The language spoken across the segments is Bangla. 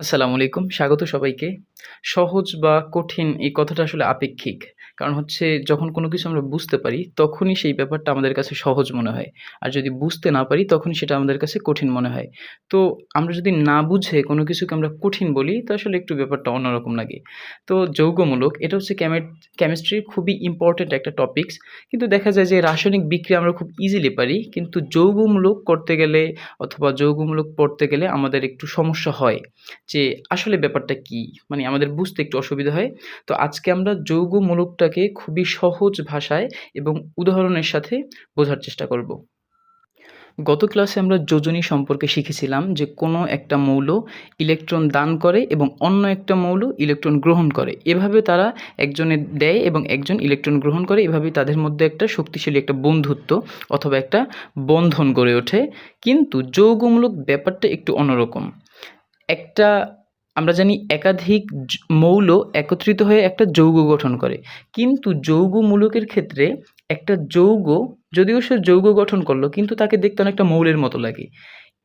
আসসালামু আলাইকুম। স্বাগত সবাইকে। সহজ বা কঠিন এই কথাটা আসলে আপেক্ষিক। কারণ হচ্ছে যখন কোনো কিছু আমরা বুঝতে পারি, তখনই সেই ব্যাপারটা আমাদের কাছে সহজ মনে হয়। আর যদি বুঝতে না পারি তখন সেটা আমাদের কাছে কঠিন মনে হয়। তো আমরা যদি না বুঝে কোনো কিছুকে আমরা কঠিন বলি, তো আসলে একটু ব্যাপারটা অন্যরকম লাগে। তো যৌগমূলক, এটা হচ্ছে কেমিস্ট্রির খুবই ইম্পর্ট্যান্ট একটা টপিকস কিন্তু দেখা যায় যে রাসায়নিক বিক্রিয়া আমরা খুব ইজিলি পারি, কিন্তু যৌগমূলক করতে গেলে অথবা যৌগমূলক পড়তে গেলে আমাদের একটু সমস্যা হয় যে আসলে ব্যাপারটা কী? মানে আমাদের বুঝতে একটু অসুবিধা হয়। তো আজকে আমরা যৌগমূলকটাকে খুবই সহজ ভাষায় এবং উদাহরণের সাথে বোঝার চেষ্টা করব। গত ক্লাসে আমরা যোজনী সম্পর্কে শিখেছিলাম যে কোনো একটা মৌল ইলেকট্রন দান করে এবং অন্য একটা মৌল ইলেকট্রন গ্রহণ করে। এভাবে তারা একজনের দেয় এবং একজন ইলেকট্রন গ্রহণ করে। এভাবেই তাদের মধ্যে একটা শক্তিশালী একটা বন্ধুত্ব অথবা একটা বন্ধন গড়ে ওঠে। কিন্তু যৌগমূলক ব্যাপারটা একটু অন্যরকম। একটা আমরা জানি একাধিক মৌল একত্রিত হয়ে একটা যৌগ গঠন করে। কিন্তু যৌগ মূলকের ক্ষেত্রে একটা যৌগ, যদিও সে যৌগ গঠন করল, কিন্তু তাকে দেখতে অনেকটা মৌলের মতো লাগে।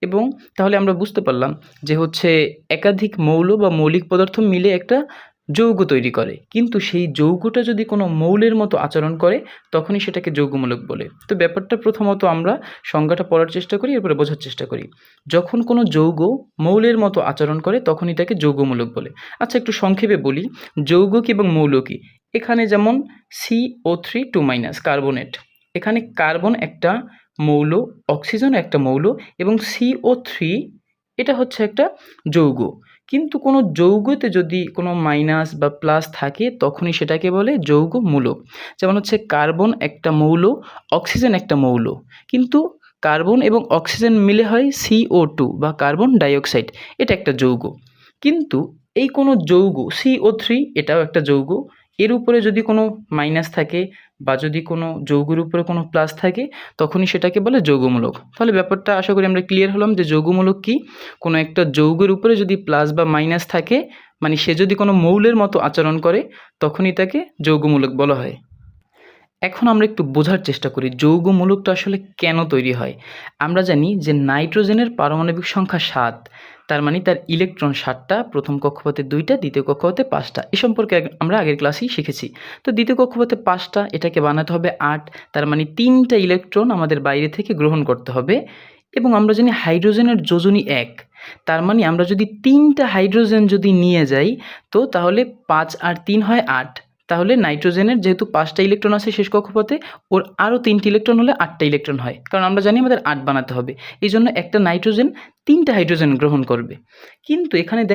এবং তাহলে আমরা বুঝতে পারলাম যে হচ্ছে একাধিক মৌল বা মৌলিক পদার্থ মিলে একটা যৌগ তৈরি করে। কিন্তু সেই যৌগটা যদি কোনো মৌলের মতো আচরণ করে, তখনই সেটাকে যৌগমূলক বলে। তো ব্যাপারটা প্রথমত আমরা সংজ্ঞাটা পড়ার চেষ্টা করি, এরপরে বোঝার চেষ্টা করি। যখন কোনো যৌগ মৌলের মতো আচরণ করে, তখনই তাকে যৌগমূলক বলে। আচ্ছা একটু সংক্ষেপে বলি। যৌগ কি এবং মৌল কি? এখানে যেমন C O three two minus carbonate এখানে কার্বন একটা মৌল অক্সিজেন একটা মৌল এবং সিও থ্রি এটা হচ্ছে একটা যৌগ। কিন্তু কোনো যৌগতে যদি কোনো মাইনাস বা প্লাস থাকে, তখনই সেটাকে বলে যৌগ মূল। যেমন হচ্ছে কার্বন একটা মৌল, অক্সিজেন একটা মৌল। কিন্তু কার্বন এবং অক্সিজেন মিলে হয় সিও টু বা কার্বন ডাইঅক্সাইড। এটা একটা যৌগ। কিন্তু এই কোনো যৌগ সিও থ্রি এটাও একটা যৌগ, এর উপরে যদি কোনো মাইনাস থাকে বা যদি কোনো যৌগের উপরে কোনো প্লাস থাকে, তখনই সেটাকে বলে যৌগমূলক। তাহলে ব্যাপারটা আশা করি আমরা ক্লিয়ার হলাম যে যৌগমূলক কি? কোনো একটা যৌগের উপরে যদি প্লাস বা মাইনাস থাকে মানে সে যদি কোনো মৌলের মতো আচরণ করে, তখনই তাকে যৌগমূলক বলা হয়। এখন আমরা একটু বোঝার চেষ্টা করি যৌগমূলকটা আসলে কেন তৈরি হয়? আমরা জানি যে নাইট্রোজেনের পারমাণবিক সংখ্যা সাত, তার মানে তার ইলেকট্রন সাতটা, প্রথম কক্ষপথে দুইটা, দ্বিতীয় কক্ষপথে পাঁচটা। এ সম্পর্কে আমরা আগের ক্লাসেই শিখেছি। তো দ্বিতীয় কক্ষপথে পাঁচটা, এটাকে বানাতে হবে আট, তার মানে তিনটা ইলেকট্রন আমাদের বাইরে থেকে গ্রহণ করতে হবে। এবং আমরা জানি হাইড্রোজেনের যোজনী এক, তার মানে আমরা যদি তিনটা হাইড্রোজেন যদি নিয়ে যাই, তো তাহলে পাঁচ আর তিন হয় আট। তাহলে নাইট্রোজেনের যেহেতু পাঁচটা ইলেকট্রন আছে শেষ কক্ষপথে, ওর আরও তিনটি ইলেকট্রন হলে আটটা ইলেকট্রন হয়। কারণ আমরা জানি আমাদের আট বানাতে হবে। এই জন্য একটা নাইট্রোজেন তিনটা হাইড্রোজেন গ্রহণ করবে। কিন্তু এখানে